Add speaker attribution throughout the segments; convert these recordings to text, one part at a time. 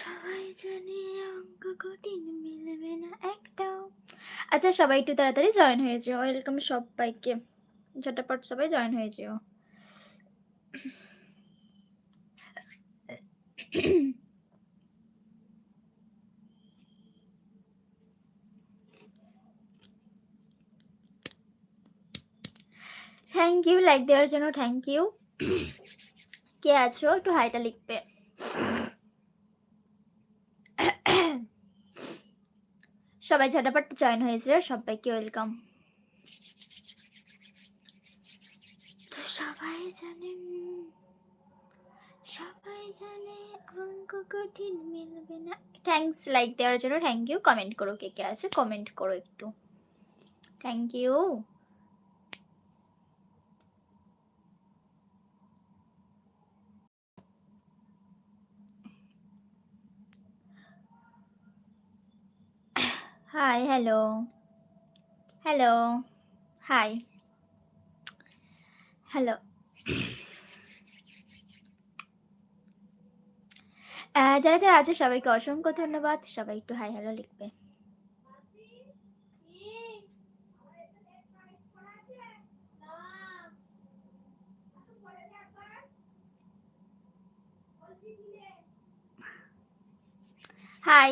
Speaker 1: সবাই জানে অঙ্ক কঠিন, মিলবে না আচ্ছা সবাই একটু তাড়াতাড়ি জয়েন হয়ে যেও। ওয়েলকাম সবাইকে। ঝটাপট সবাই জয়েন হয়ে যেও। থ্যাংক ইউ লাইক দেওয়ার জন্য থ্যাংক ইউ কে আছো? একটু হাইটা লিখবে। সবাই ঝটাপট জয়েন হয়েছে, সবাইকে ওয়েলকাম তো সবাই জানে সবাই জানে অঙ্ক কঠিন মিলবে না। থ্যাঙ্কস লাইক দেওয়ার জন্য থ্যাংক ইউ কমেন্ট করো কে কে আছে কমেন্ট করো একটু। Thank you hi hello hello hi hello যারা যারা আছে, সবাইকে অসংখ্য ধন্যবাদ। সবাই একটু হাই হ্যালো লিখবে। হাই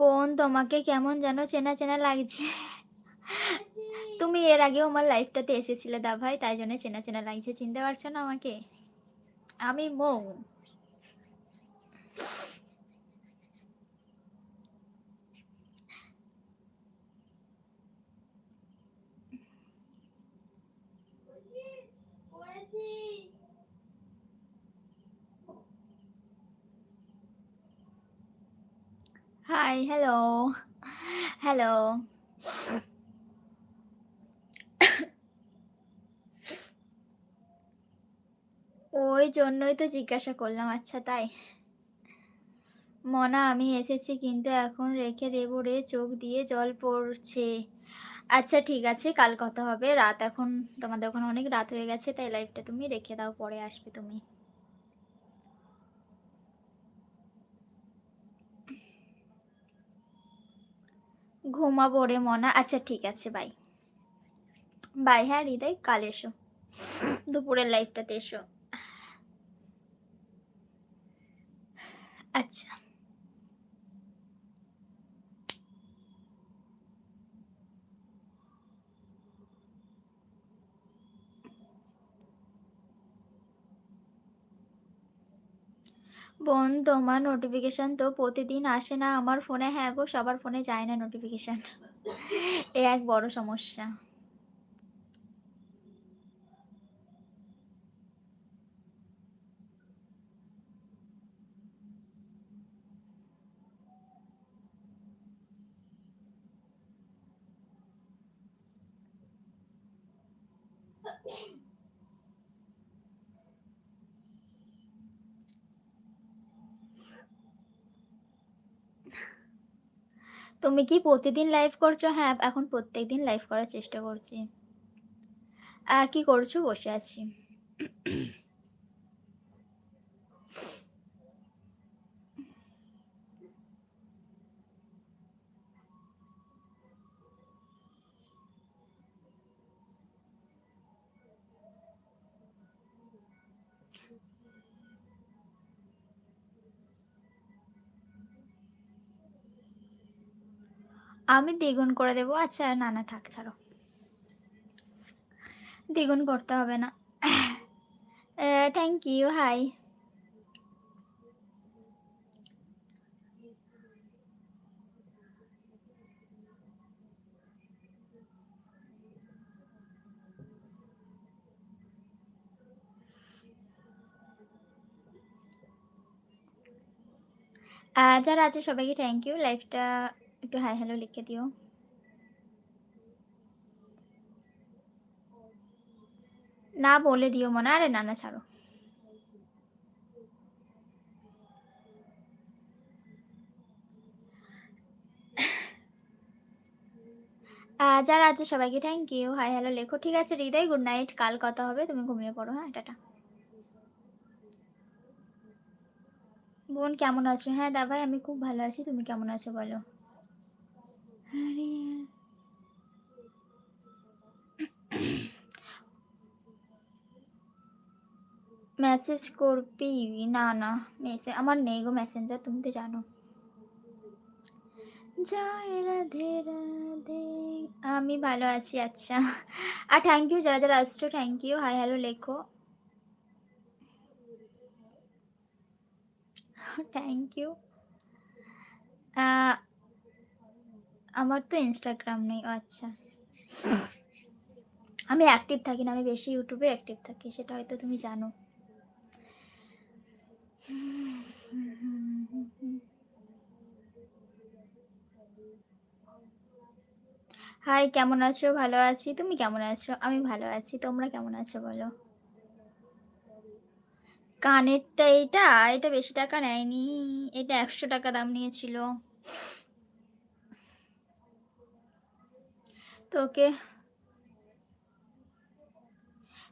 Speaker 1: বোন, তোমাকে কেমন যেন চেনা চেনা লাগছে। তুমি এর আগেও আমার লাইফটাতে এসেছিলে দা ভাই, তাই জন্য চেনা চেনা লাগছে, চিনতে পারছ না আমাকে? আমি মৌ। হাই হ্যালো হ্যালো ওই জন্যই তো জিজ্ঞাসা করলাম আচ্ছা তাই। মনা, আমি এসেছি কিন্তু এখন রেখে দেবো রে, চোখ দিয়ে জল পড়ছে। আচ্ছা ঠিক আছে, কাল কথা হবে, রাত এখন তোমাদের ওখানে অনেক রাত হয়ে গেছে, তাই লাইফটা তুমি রেখে দাও, পরে আসবে তুমি। ঘুমাবো রে মনা। আচ্ছা ঠিক আছে বাই বাই হ্যাঁ হৃদয়, কাল এসো। দুপুরের লাইফটাতে এসো। আচ্ছা। বোন, তোমার নোটিফিকেশান তো প্রতিদিন আসে না আমার ফোনে হ্যাঁ গো, সবার ফোনে যায় না নোটিফিকেশন এ এক বড় সমস্যা। তুমি কি প্রতিদিন লাইভ করছ? হ্যাঁ এখন প্রত্যেক দিন লাইভ করার চেষ্টা করছি। কি করছ? বসে আছি। আমি দ্বিগুণ করে দেবো। আচ্ছা না না, থাক, ছাড়ো। দ্বিগুণ করতে হবে না। থ্যাংক ইউ হাই যারা আছে সবাইকে থ্যাংক ইউ লাইফটা একটু হাই হ্যালো লিখে দিও। না বলে দিও মনে, আরে না না, ছাড়ো। যারা আছে সবাইকে থ্যাংক ইউ হাই হ্যালো লেখো। ঠিক আছে, হৃদয় গুড নাইট কাল কথা হবে, তুমি ঘুমিয়ে পড়ো। হ্যাঁ টাটা। বোন, কেমন আছো? হ্যাঁ দা ভাই আমি খুব ভালো আছি। তুমি কেমন আছো বলো? মেসেজ করবি? না না মেসেজ আমার নেই গো মেসেঞ্জার তুমি তো জানো। জয় রাধে রাধে। আমি ভালো আছি আচ্ছা। আর থ্যাংক ইউ যারা যারা আসছো থ্যাংক ইউ হাই হ্যালো লেখো। থ্যাংক ইউ আমার তো ইনস্টাগ্রাম নেই আচ্ছা। আমি অ্যাক্টিভ থাকি না, আমি বেশি ইউটিউবে অ্যাক্টিভ থাকি, সেটা হয়তো তুমি জানো। হাই কেমন আছো? ভালো আছি। তুমি কেমন আছো? আমি ভালো আছি। তোমরা কেমন আছো বলো? কানেরটা এটা এটা বেশি টাকা নেয়নি। এটা একশো টাকা দাম নিয়েছিল। তোকে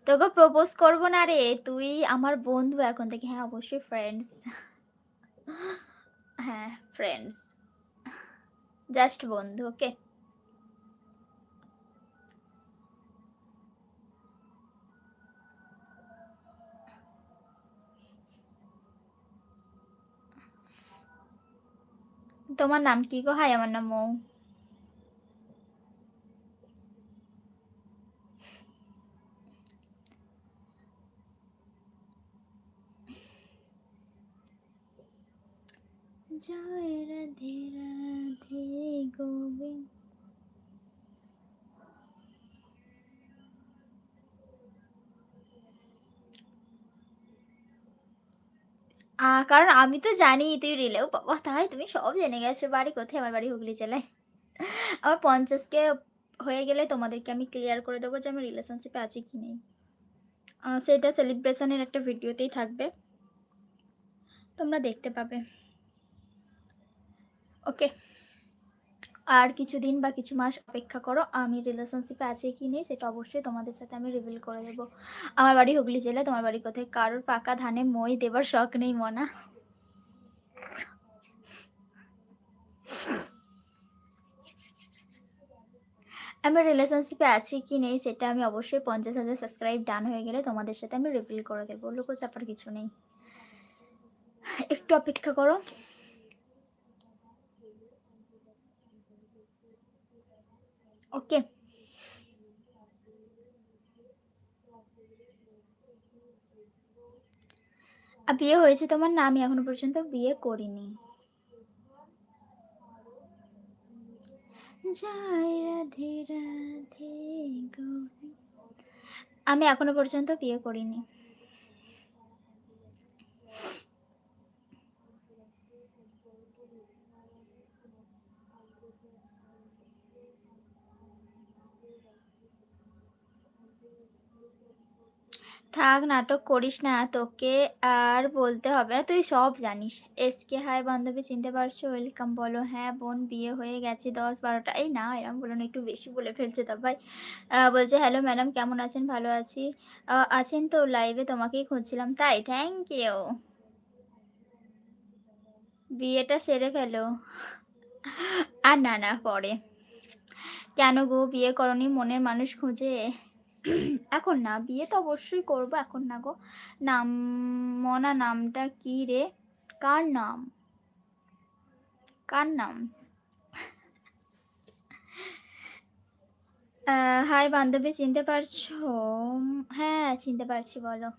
Speaker 1: তোকে প্রপোজ করব না রে। তুই আমার বন্ধু এখন থেকে। হ্যাঁ অবশ্যই ফ্রেন্ডস হ্যাঁ ফ্রেন্ডস জাস্ট বন্ধু ওকে তোমার নাম কি গো? হাই, আমার নাম মৌ। জয় রাধে রাধে গোবিন্দ। কারণ আমি তো জানি তুই রিলেও বাবা, তাই তুমি সব জেনে গেছো, বাড়ি কোথায়? আমার বাড়ি হুগলি জেলায়। আমার পঞ্চাশকে হয়ে গেলে তোমাদেরকে আমি ক্লিয়ার করে দেবো যে আমি রিলেশনশিপে আছি কি নেই। সেটা সেলিব্রেশনের একটা ভিডিওতেই থাকবে। তোমরা দেখতে পাবে। ওকে। আর কিছুদিন বা কিছু মাস অপেক্ষা করো, আমি রিলেশনশিপে আছে কি নেই সেটা অবশ্যই তোমাদের সাথে আমি রিভিল করে দেবো। আমার বাড়ি হুগলি জেলায় তোমার বাড়ি কোথায়? কারোর পাকা ধানে মই দেবার শখ নেই মনা। আমি রিলেশনশিপে আছি কি নেই সেটা আমি অবশ্যই পঞ্চাশ হাজার সাবস্ক্রাইব ডান হয়ে গেলে তোমাদের সাথে আমি রিভিল করে দেবো। লোকো চাপার কিছু নেই। একটু অপেক্ষা করো। ওকে বিয়ে হয়েছে তোমার না? আমি এখনও পর্যন্ত বিয়ে করিনি। জয় রাধে রাধে আমি এখনও পর্যন্ত বিয়ে করিনি। থাক, নাটক করিস না, তোকে আর বলতে হবে না। তুই সব জানিস। এসকে হাই বান্ধবী, চিনতে পারছ? ওয়েলকাম বলো। হ্যাঁ বোন, বিয়ে হয়ে গেছে দশ বারোটা। এই না, এরম বলো না, একটু বেশি বলে ফেলছে তা ভাই। বলছে হ্যালো ম্যাডাম কেমন আছেন? ভালো আছি। আছেন তো লাইভে তোমাকেই খুঁজছিলাম। তাই থ্যাংক ইউ বিয়েটা সেরে ফেলো। আর না না, পরে। কেন গো বিয়ে করনি? মনের মানুষ খুঁজে? এখন না, বিয়ে তো অবশ্যই করব এখন না গো। নাম, মনা নামটা কি রে? কার নাম? কার নাম? হাই বান্ধবী, চিনতে পারছ? হ্যাঁ চিনতে পারছি, বলো।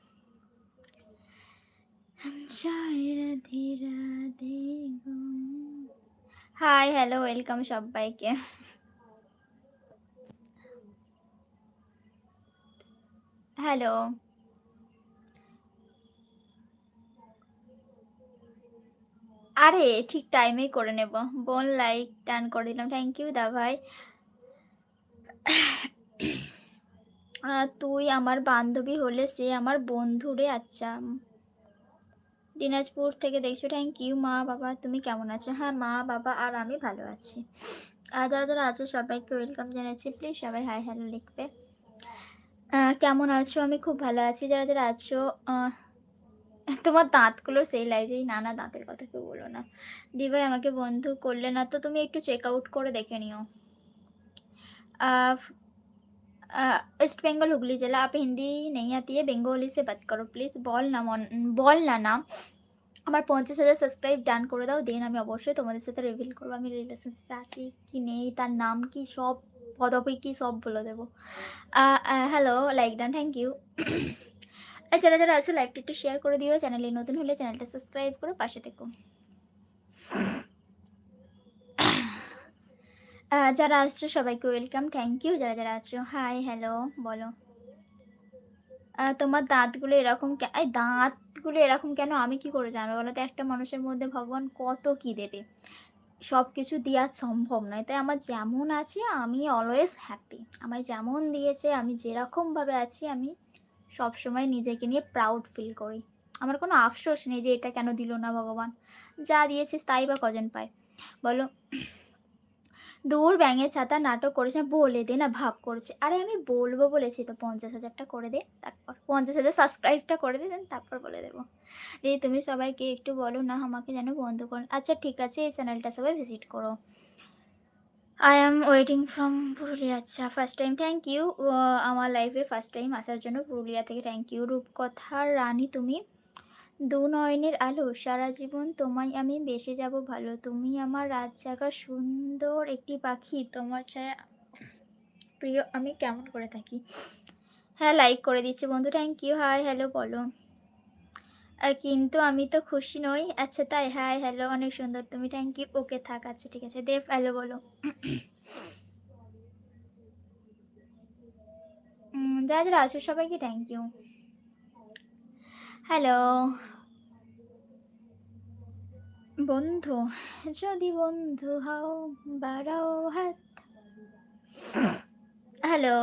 Speaker 1: হাই, হ্যালো, ওয়েলকাম সবাইকে। হ্যালো। আরে, ঠিক টাইমেই করে নেব। বোন লাইক টান করে দিলাম। থ্যাংক ইউ দা ভাই। তুই আমার বান্ধবী হলে সে আমার বন্ধু রে আচ্ছা। দিনাজপুর থেকে দেখছ। থ্যাংক ইউ মা, বাবা, তুমি কেমন আছো? হ্যাঁ মা, বাবা আর আমি ভালো আছি। আর যারা যারা আছো সবাইকে ওয়েলকাম জানাচ্ছি। প্লিজ সবাই হাই হ্যালো লিখবে। কেমন আছো আমি খুব ভালো আছি যারা যারা আছো তোমার দাঁতগুলো সেই লাগছে এই নানা দাঁতের কথা কেউ বলো না দি ভাই আমাকে বন্ধু করলে না তো তুমি একটু চেক আউট করে দেখে নিও वेस्ट बंगाल हुगली जिला आप हिंदी नहीं आती है बेंगोली से बात करो প্লিজ বল না মন বল না না আমার পঞ্চাশ হাজার সাবস্ক্রাইব ডান করে দাও দেন আমি অবশ্যই তোমাদের সাথে রিভিল করবো আমি রিলেশনশিপে আছি কি নেই তার নাম কি সব পদবি কি সব বলে দেবো? Hello like done thank you আর যারা যারা আছো লাইভটা একটু শেয়ার করে দিও চ্যানেলে নতুন হলে চ্যানেলটা সাবস্ক্রাইব করে, পাশে থেকো। যারা আসছো, সবাইকে ওয়েলকাম থ্যাংক ইউ যারা যারা আছো হাই হ্যালো বলো। তোমার দাঁতগুলো এরকম এই দাঁতগুলো এরকম কেন? আমি কি করে জানব বলো তো? একটা মানুষের মধ্যে ভগবান কত কি দেবে? সব কিছু দেওয়া সম্ভব নয়। তাই আমার যেমন আছে, আমি অলওয়েজ হ্যাপি আমার যেমন দিয়েছে, আমি যেরকমভাবে আছি, আমি সব সময় নিজেকে নিয়ে প্রাউড ফিল করি। আমার কোনো আফসোস নেই যে এটা কেন দিল না ভগবান। যা দিয়েছে তাই বা কজন পায়? বলো। দূর ব্যাঙের ছাতা নাটক করেছে বলে দে, না ভাব করছে। আরে আমি বলব বলেছি তো, পঞ্চাশ হাজারটা করে দে, তারপর পঞ্চাশ হাজার সাবস্ক্রাইবটা করে দেন তারপর বলে দেবো। দিয়ে তুমি সবাইকে একটু বলো না, আমাকে যেন বন্ধ করো। আচ্ছা ঠিক আছে, এই চ্যানেলটা সবাই ভিজিট করো। I am waiting from Purulia. আচ্ছা ফার্স্ট টাইম থ্যাংক ইউ আমার লাইফে ফার্স্ট টাইম আসার জন্য পুরুলিয়া থেকে। থ্যাংক ইউ রূপকথার রানী তুমি। দু নয়নের আলো, সারা জীবন তোমায় আমি বেসে যাব ভালো। তুমি আমার রাত জাগা সুন্দর একটি পাখি। তোমার ছায়া প্রিয়, আমি কেমন করে থাকি? হ্যাঁ লাইক করে দিচ্ছি বন্ধু থ্যাংক ইউ হাই হ্যালো বলো। কিন্তু আমি তো খুশি নই। আচ্ছা তাই হাই হ্যালো অনেক সুন্দর, তুমি থ্যাংক ইউ ওকে থাক আচ্ছা ঠিক আছে, দেব হ্যালো বলো। যারা যারা আছো, সবাইকে থ্যাংক ইউ হ্যালো। বন্ধু। যদি বন্ধু হও বাড়াও হাত। হ্যালো।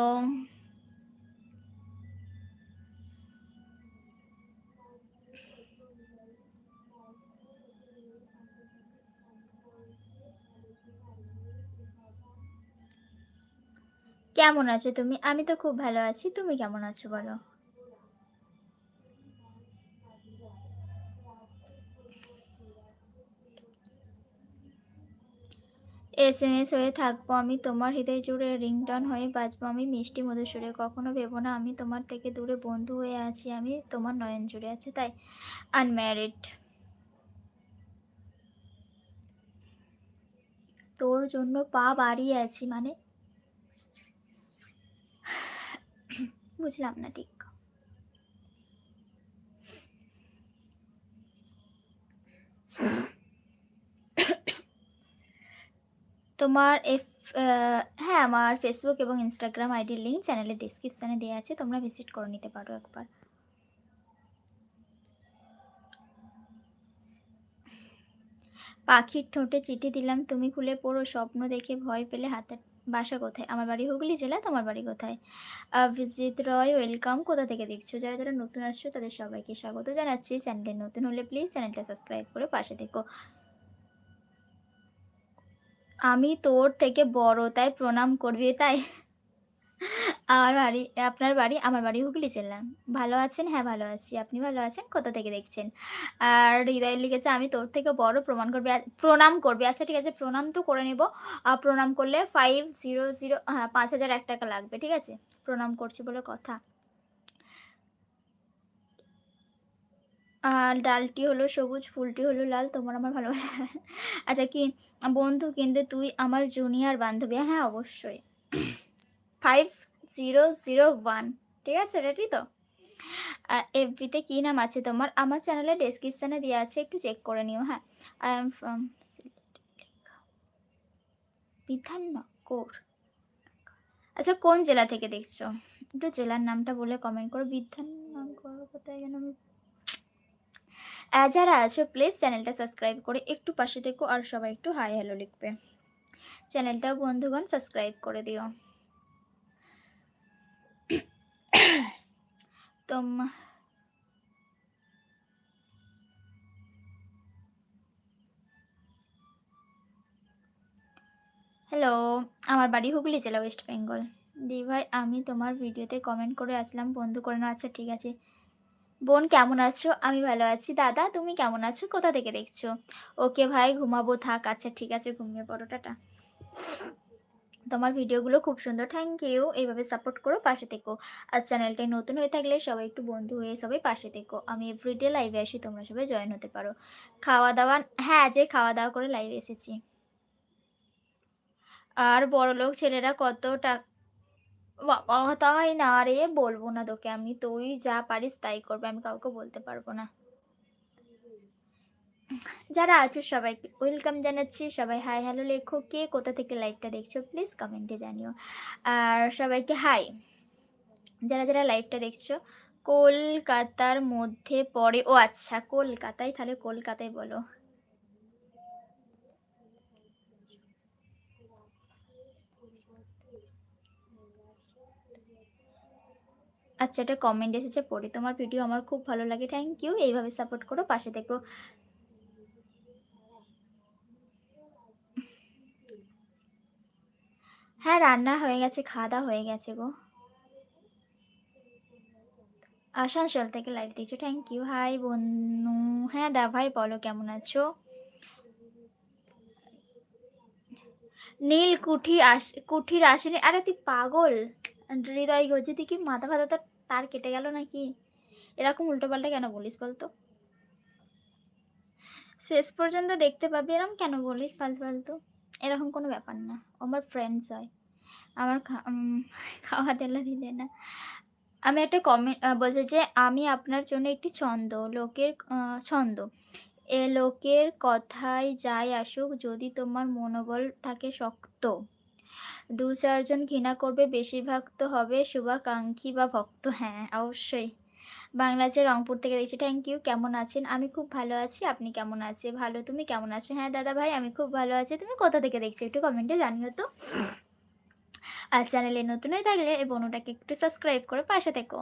Speaker 1: কেমন আছো তুমি? আমি তো খুব ভালো আছি। তুমি কেমন আছো বলো? এস এম এস হয়ে থাকব আমি, তোমার হৃদয় জুড়ে রিংটন হয়ে বাজবো আমি, মিষ্টি মধুর সুরে কখনো ভেবো না আমি, তোমার থেকে দূরে বন্ধু হয়ে আছি আমি, তোমার নয়ন জুড়ে আছি, তাই? আনম্যারিড তোর জন্য পা বাড়িয়ে আছি মানে? বুঝলাম না ঠিক। তোমার এফ হ্যাঁ আমার ফেসবুক এবং ইনস্টাগ্রাম আইডির লিঙ্ক চ্যানেলের ডিসক্রিপশানে দেওয়া আছে, তোমরা ভিজিট করে নিতে পারো একবার। পাখির ঠোঁটে চিঠি দিলাম, তুমি খুলে পড়ো, স্বপ্ন দেখে ভয় পেলে হাতে বাসা কোথায়? আমার বাড়ি হুগলি জেলা, তোমার বাড়ি কোথায়? ভিজিট রয় ওয়েলকাম কোথা থেকে দেখছ? যারা যারা নতুন আসছো, তাদের সবাইকে স্বাগত জানাচ্ছি। চ্যানেলে নতুন হলে প্লিজ চ্যানেলটা সাবস্ক্রাইব করে পাশে থেকো। আমি তোর থেকে বড়, তাই প্রণাম করবি, তাই? আমার বাড়ি, আপনার বাড়ি, আমার বাড়ি হুগলি জেলা। ভালো আছেন? হ্যাঁ ভালো আছি। আপনি ভালো আছেন? কোথা থেকে দেখছেন? আর হৃদয় লিখেছে, আমি তোর থেকে বড়, প্রমাণ করবি প্রণাম করবি। আচ্ছা ঠিক আছে, প্রণাম তো করে নেব। প্রণাম করলে ফাইভ জিরো জিরো হ্যাঁ পাঁচ হাজার এক টাকা লাগবে, ঠিক আছে? প্রণাম করছি বলে কথা। ডালটি হলো সবুজ, ফুলটি হলো লাল, তোমার আমার ভালো আচ্ছা কি, বন্ধু কিন্তু তুই আমার জুনিয়র বান্ধবী। হ্যাঁ অবশ্যই। ফাইভ জিরো জিরো ওয়ান ঠিক আছে রেডি তো? এফবিতে কী নাম আছে তোমার? আমার চ্যানেলে ডেসক্রিপশানে দেওয়া আছে, একটু চেক করে নিও হ্যাঁ। আই এম ফ্রম বিধাননগর আচ্ছা কোন জেলা থেকে দেখছ? একটু জেলার নামটা বলে কমেন্ট করো। বিধাননগর কোথায় যেন আমি যারা আছো প্লিজ চ্যানেলটা সাবস্ক্রাইব করে একটু পাশে থেকো আর সবাই একটু হাই হ্যালো লিখবে। চ্যানেলটাও বন্ধুগণ সাবস্ক্রাইব করে দিও। তোম হ্যালো আমার বাড়ি হুগলি জেলা ওয়েস্ট বেঙ্গল দি ভাই আমি তোমার ভিডিওতে কমেন্ট করে আসলাম। বন্ধু করে না আচ্ছা ঠিক আছে। বোন, কেমন আছো? আমি ভালো আছি। দাদা, তুমি কেমন আছো? কোথা থেকে দেখছ? ওকে ভাই, ঘুমাবো থাক। আচ্ছা ঠিক আছে, ঘুমিয়ে পড়ো, টাটা। তোমার ভিডিওগুলো খুব সুন্দর। থ্যাংক ইউ এইভাবে সাপোর্ট করো, পাশে থেকো। আর চ্যানেলটায় নতুন হয়ে থাকলে সবাই একটু বন্ধু হয়ে সবাই পাশে থেকো। আমি এভরিডে লাইভে আসি, তোমরা সবাই জয়েন হতে পারো। খাওয়া দাওয়া হ্যাঁ যে খাওয়া দাওয়া করে লাইভে এসেছি। আর বড়লোক ছেলেরা কত টাকা বাবা, তাই না রে? বলব না তোকে আমি। তুই যা পারিস তাই করবে, আমি কাউকে বলতে পারব না। যারা আছো সবাইকে ওয়েলকাম জানাচ্ছি। সবাই হাই, হ্যালো লেখো। কে কোথা থেকে লাইভটা দেখছ, প্লিজ কমেন্টে জানিও। আর সবাইকে হাই। যারা যারা লাইভটা দেখছ, কলকাতার মধ্যে পড়ে, ও আচ্ছা কলকাতায়? তাহলে কলকাতায় বলো। আচ্ছা এটা কমেন্ট এসেছে, পড়ি তোমার ভিডিও আমার খুব ভালো লাগে থ্যাংক ইউ এইভাবে সাপোর্ট করো, পাশে দেখো হ্যাঁ রান্না হয়ে গেছে, খাওয়া দাওয়া হয়ে গেছে গো। আসানসোল থেকে লাইভ দিচ্ছ থ্যাংক ইউ হাই বন্ধু। হ্যাঁ দা, ভাই, বলো, কেমন আছো? নীল কুঠি আস, কুঠির আসেনি, আরে তুই পাগল। হৃদয় গজি তুই কি মাথা ফাথা তো তার কেটে গেল নাকি? এরকম উল্টোপাল্টা কেন বলিস বলতো? শেষ পর্যন্ত দেখতে পাবি এরকম কেন বলিস ফালতু ফালতু? এরকম কোনো ব্যাপার না আমার ফ্রেন্ডস হয়। আমার খাওয়া তেলা দিলে না। আমি একটা কমেন্ট বলছে যে আমি আপনার জন্য একটি ছন্দ, লোকের ছন্দ। এ লোকের কথায় যাই আসুক, যদি তোমার মনোবল থাকে শক্ত। দু চারজন ঘৃণা করবে, বেশিরভাগ তো হবে শুভাকাঙ্ক্ষী বা ভক্ত। হ্যাঁ অবশ্যই। বাংলাদেশের রংপুর থেকে দেখছি থ্যাংক ইউ কেমন আছেন? আমি খুব ভালো আছি। আপনি কেমন আছে? ভালো? তুমি কেমন আছো? হ্যাঁ দাদা ভাই, আমি খুব ভালো আছি। তুমি কোথা থেকে দেখছ? একটু কমেন্টে জানিও তো। আর চ্যানেলে নতুন হয়ে থাকলে এই বোনটাকে একটু সাবস্ক্রাইব করে পাশে থেকো।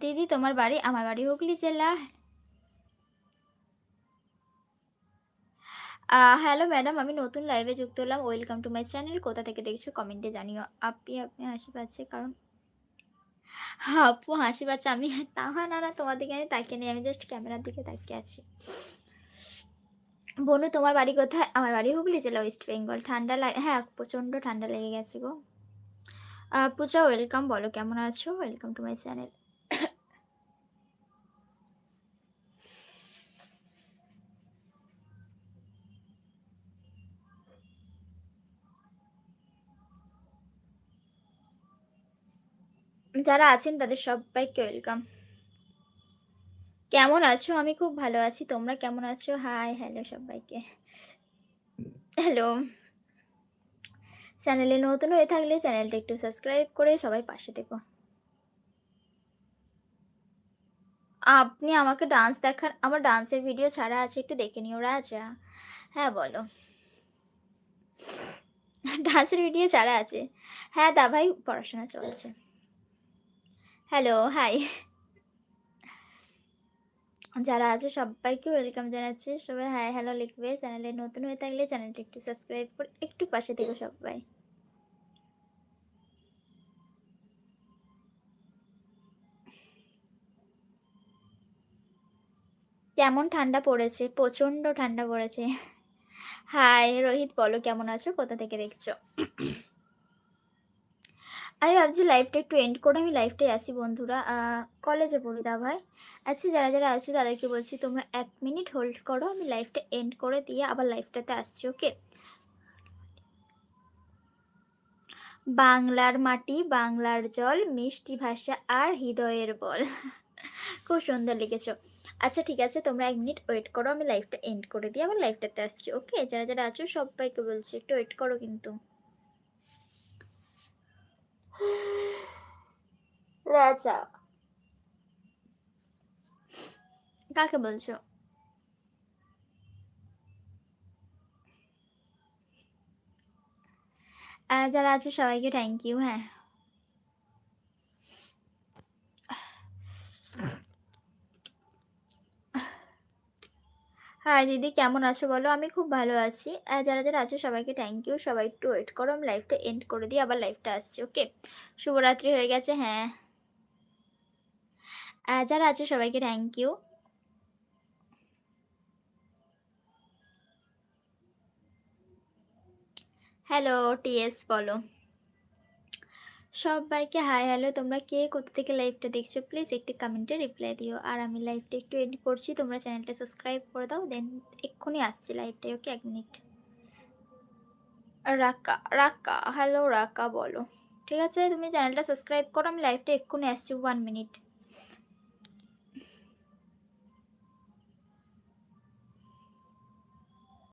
Speaker 1: দিদি, তোমার বাড়ি? আমার বাড়ি হুগলি জেলা। হ্যালো ম্যাডাম, আমি নতুন লাইভে যুক্ত হলাম। Welcome to my channel. কোথা থেকে দেখছ কমেন্টে জানিও। আপনি আপনি হাসি পাচ্ছে? কারণ আপু হাসি পাচ্ছে, আমি তা না না, তোমার দিকে আমি তাকিয়ে নেই। আমি জাস্ট ক্যামেরার দিকে তাকিয়ে আছি। বনু, তোমার বাড়ি কোথায়? আমার বাড়ি হুগলি জেলা ওয়েস্ট বেঙ্গল ঠান্ডা লাগে হ্যাঁ প্রচণ্ড ঠান্ডা লেগে গেছে গো। পূজা, ওয়েলকাম বলো, কেমন আছো? Welcome to my channel. যারা আছেন, তাদের সবাইকে ওয়েলকাম। কেমন আছো? আমি খুব ভালো আছি। তোমরা কেমন আছো? হাই, হ্যালো সবাইকে। হ্যালো। চ্যানেলে নতুন হয়ে থাকলে চ্যানেলটা একটু সাবস্ক্রাইব করে সবাই পাশে থেকো। আপনি আমাকে ডান্স দেখার, আমার ডান্সের ভিডিও ছাড়া আছে, একটু দেখে নিও রাজা হ্যাঁ বলো। ডান্সের ভিডিও ছাড়া আছে? হ্যাঁ দা ভাই, পড়াশোনা চলছে। হ্যালো হাই যারা আছে, সবাইকে ওয়েলকাম জানাচ্ছি। সবাই হাই হ্যালো লিখবে। চ্যানেলে নতুন হয়ে থাকলে চ্যানেলটা একটু সাবস্ক্রাইব করে একটু পাশে থেকো সবাই। কেমন ঠান্ডা পড়েছে? প্রচণ্ড ঠান্ডা পড়েছে। হাই, রোহিত বলো, কেমন আছো? কোথা থেকে দেখছ? আমি ভাবছি লাইফটা একটু এন্ড করে আমি লাইফটাই আসি, বন্ধুরা। কলেজে পড়ি দা ভাই। আচ্ছা যারা যারা আছো, তাদেরকে বলছি তোমরা এক মিনিট হোল্ড করো, আমি লাইফটা এন্ড করে দিয়ে আবার লাইফটাতে আসছি ওকে বাংলার মাটি, বাংলার জল, মিষ্টি ভাষা আর হৃদয়ের বল। খুব সুন্দর লিখেছো। আচ্ছা ঠিক আছে, তোমরা এক মিনিট ওয়েট করো, আমি লাইফটা এন্ড করে দিই আবার লাইফটাতে আসছি ওকে যারা যারা আছো, সবাইকে বলছি একটু ওয়েট করো কিন্তু। রাজা কাকে বলছো আহ, যারা আছে সবাইকে থ্যাংক ইউ হ্যাঁ হাই দিদি, কেমন আছো বলো? আমি খুব ভালো আছি। যারা যারা আছো সবাইকে থ্যাংক ইউ সবাই একটু ওয়েট করো, আমি লাইভটা এন্ড করে দিই আবার লাইভটা আসছে ওকে শুভরাত্রি হয়ে গেছে হ্যাঁ। যারা আছে সবাইকে থ্যাংক ইউ হ্যালো টিএস বলো। সবাইকে হাই, হ্যালো। তোমরা কে? কোথা থেকে লাইভটা দেখছ? প্লিজ একটি কমেন্টে রিপ্লাই দিও। আর আমি লাইভটা একটু এডিট করছি। তোমরা চ্যানেলটা সাবস্ক্রাইব করে দাও। দেন এক্ষুনি আসছি লাইভটাই ওকে এক মিনিট রাকা রাকা হ্যালো রাকা বলো। ঠিক আছে? তুমি চ্যানেলটা সাবস্ক্রাইব করো। আমি লাইভটা এক্ষুনি আসছি। One minute